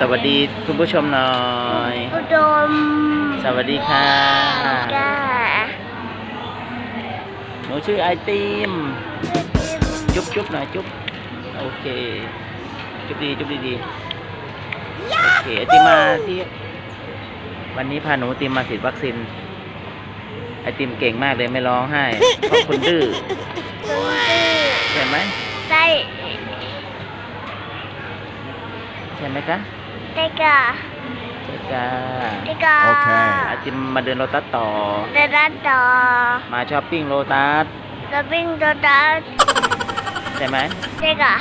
สวัสดีคุณผู้ชมหน่อย อุดมสวัสดีค่ะจ้าหนูชื่อไอติม จุ๊บจุ๊บหน่อยจุ๊บโอเค จุ๊บดีจุ๊บดีดีโอเคไอติมมาที่ วันนี้พาหนูติมมาฉีดวัคซีนไอติมเก่งมากเลยไม่ร้องไห้เพราะคุณดื้อตุ้งใช่ไหมได้ใช่ไหมคะ ได้กะใช่จ้าได้กะโอเคไอติมมาเดินโลตัสต่อได้ด้านต่อมาช้อปปิ้งโลตัสจะวิ่งตัวด้านใช่ไหมได้กะ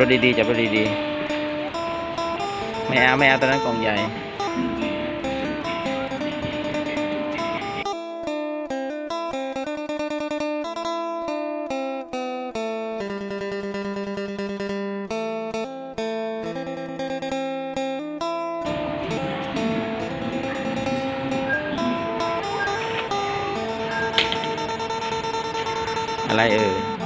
รถดีๆ จับรถดีๆ ไม่เอาไม่เอาตอนนั้นกล่องใหญ่อะไรเอ่ย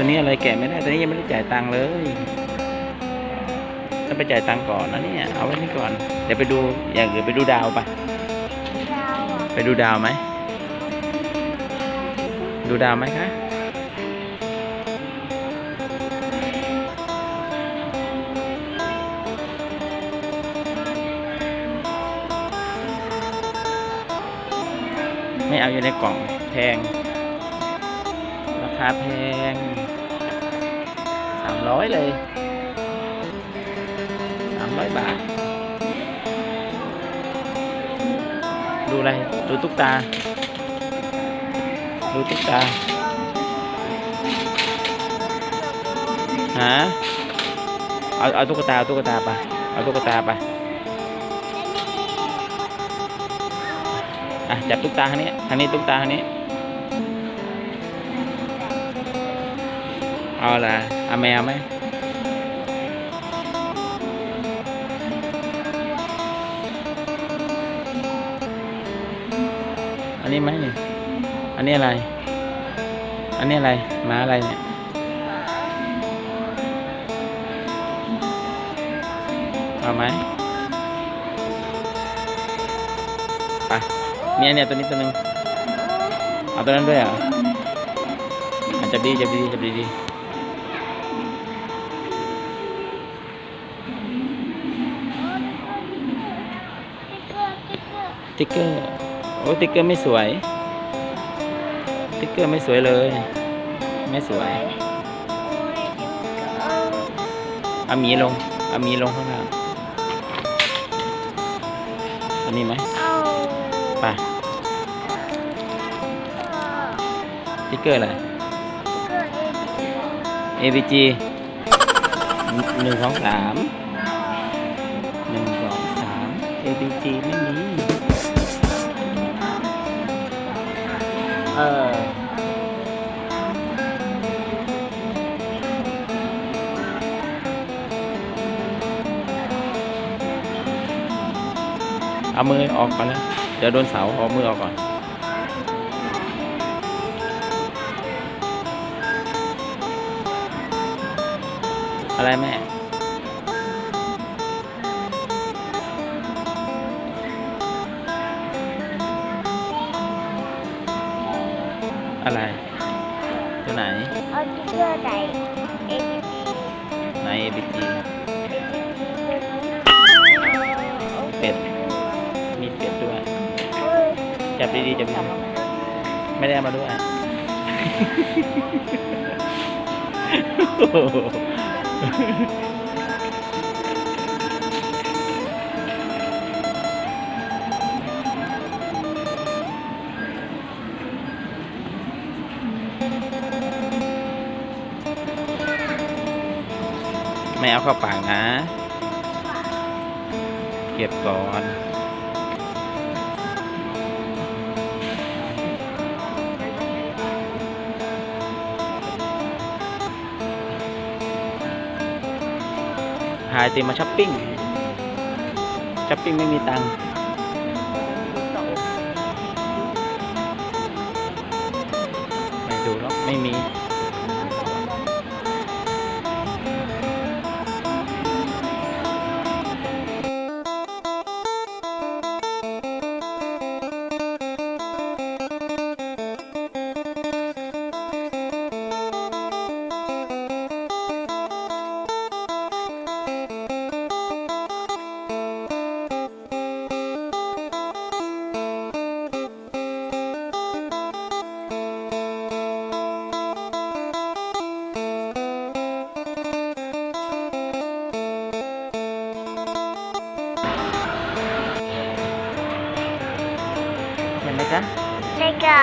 ตัวนี้อะไรแกะไม่ได้ตัวนี้ยังไม่ได้จ่ายตังค์เลยต้องไปจ่ายตังค์ก่อนนะเนี่ยเอาไว้นี่ก่อน เดี๋ยวไปดูอย่างอื่นไปดูดาวปะไปดูดาวไหมดูดาวไหมคะไม่เอาอยู่ในกล่องแพงรา คาแพงสามร้อยเลยสามร้อยบาท ดูอะไร ดูตุ๊กตา ดูตุ๊กตา ฮะ เอา เอาตุ๊กตา เอาตุ๊กตาไป เอาตุ๊กตาไป อะ จับตุ๊กตาทางนี้ ทางนี้ตุ๊กตาทางนี้ เอาละเอาแมวไหมอันนี้ไหมนี่อันนี้อะไร อันนี้อะไรหมาอะไรเนี่ยเอาไหมไปเนี่ยเนี่ยตัวนี้ตัวหนึ่งเอาตัวนั้นด้วยเหรออะจับดีจับดีจับดีดี ติ๊กเกอร์ โอ้ติ๊กเกอร์ไม่สวย ติ๊กเกอร์ไม่สวยเลย ไม่สวยเอาหมีลงเอาหมีลงข้างล่างอันนี้ไหมเอาไปติ๊กเกอร์อะไร ABG หนึ่งสองสามหนึ่งสองสาม ABG ไม่มี เออเอามือออกก่อนนะเดี๋ยวโดนเสาเอามือออกก่อน อะไรแม่ อะไร ตัวไหนเอาติ๊กเกอร์ไหน A B C ใน ABG เป็ด มีเป็ดด้วย จับดีๆจับดีๆไม่ได้เอามาด้วยโอ้ ไม่เอาเข้าปากนะ เก็บก่อนหายติมมาช้อปปิ้งช้อปปิ้งไม่มีตังค์ ไม่มี ไหมจ๊ะเด็กอะ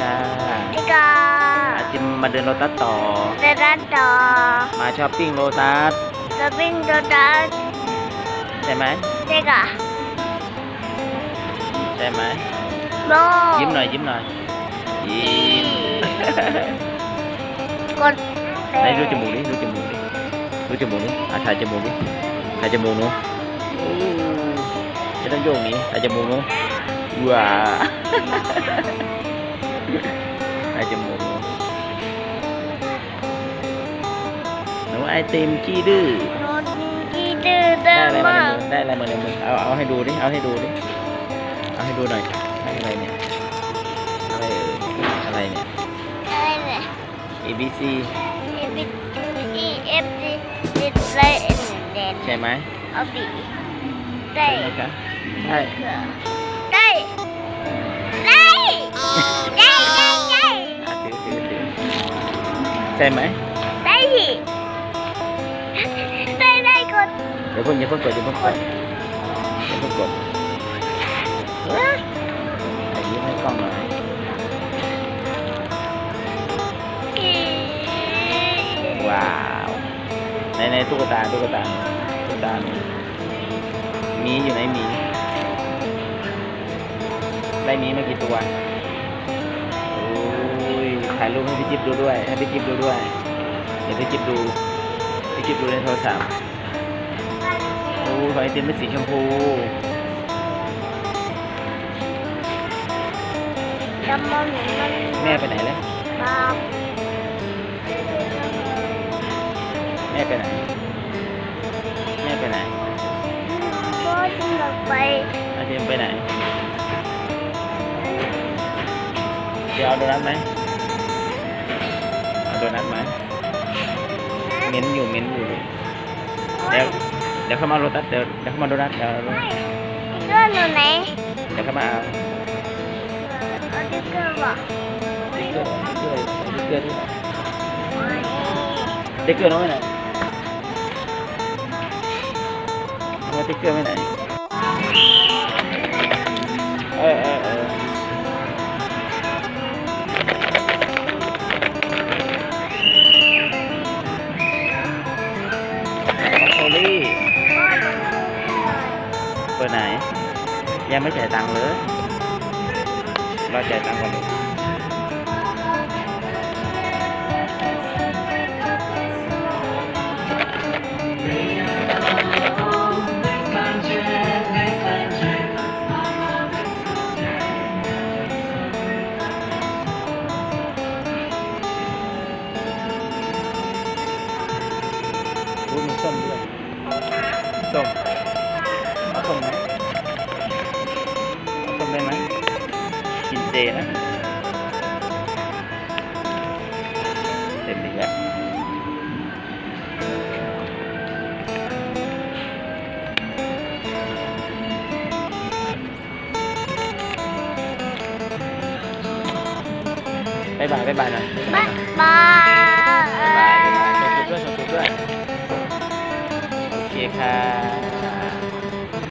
จ้าเด็กอะอาจิมมาเดินโลตัสต่อ เดินรัดต่อมาช้อปปิ้งโลตัสจะวิ่งตัวดันใช่ไหมเด็กอะใช่ไหมโบยิ้มหน่อยยิ้มหน่อยยิ้มกดไหนดูจมูกดิดูจมูกดิดูจมูกดิอะถ่ายจมูกดิถ่ายจมูกหนูโอ้ไม่ต้องโยกหนี้ถ่ายจมูกหนู ว้าถ่ายจมูกหนูหนูไอติมขี้ดื้อโน้ตดีดื้อเดิได้มอะไรมาในมากมือได้อะไรมาในมือเอาเอาให้ดูดิเอาให้ดูดิเอาให้ดูหน่อยได้อะไรเนี่ยอะไรเอ่ยอะไรเนี่ย อะไรเนี่ย A B C A B C F D ติดเลยเอ็นเด่นใช่ไหมเอาบีได้ใช่ไหมคะใช่ได้ได้ ได้ได้ได้อะถือถือถือใช่ไหมได้สิได้ได้กดเดี๋ยวเพิ่งอย่าเพิ่งกดอย่าเพิ่งกดอย่าเพิ่งกดอันนี้ให้กล้องหน่อยว้าวในในตุ๊กตาตุ๊กตาตุ๊กตามีหมีอยู่ไหนหมีได้หมีมากี่ตัวโอ้ย ถ่ายรูปให้พี่จิ๊บดูด้วย ให้พี่จิ๊บดูด้วย เดี๋ยวพี่จิ๊บดู พี่จิ๊บดูในโทรศัพท์โอ้ไอติมเป็นสีชมพูจำมันมันแม่ไปไหนแล้วมาแม่ไปไหน แม่ไปไหนก็จึงออกไปไอติมไปไหน เดี๋ยวเอาโดนัทไหมเอาโดนัทไหมเหม็นอยู่เหม็นอยู่เดี๋ยวเดี๋ยวเข้ามาโรตัสเดี๋ยวเดี๋ยวเข้ามาโดนัทเดี๋ยวเพื่อนอยู่ไหนเดี๋ยวเข้ามาเอาเอาดิเกอร์บอกติ๊กเกอร์ติ๊กเกอร์ติ๊กเกอร์ที่ไหนติ๊กเกอร์น้อยไหนเอาติ๊กเกอร์ไว้ไหน ไม่จ่ายตังค์เลยรอจ่ายตังค์ก่อนดิรู้มีส้มด้วยส้ม กินเจนะเต็มที่แล้วบ๊ายบายบ๊ายบายหน่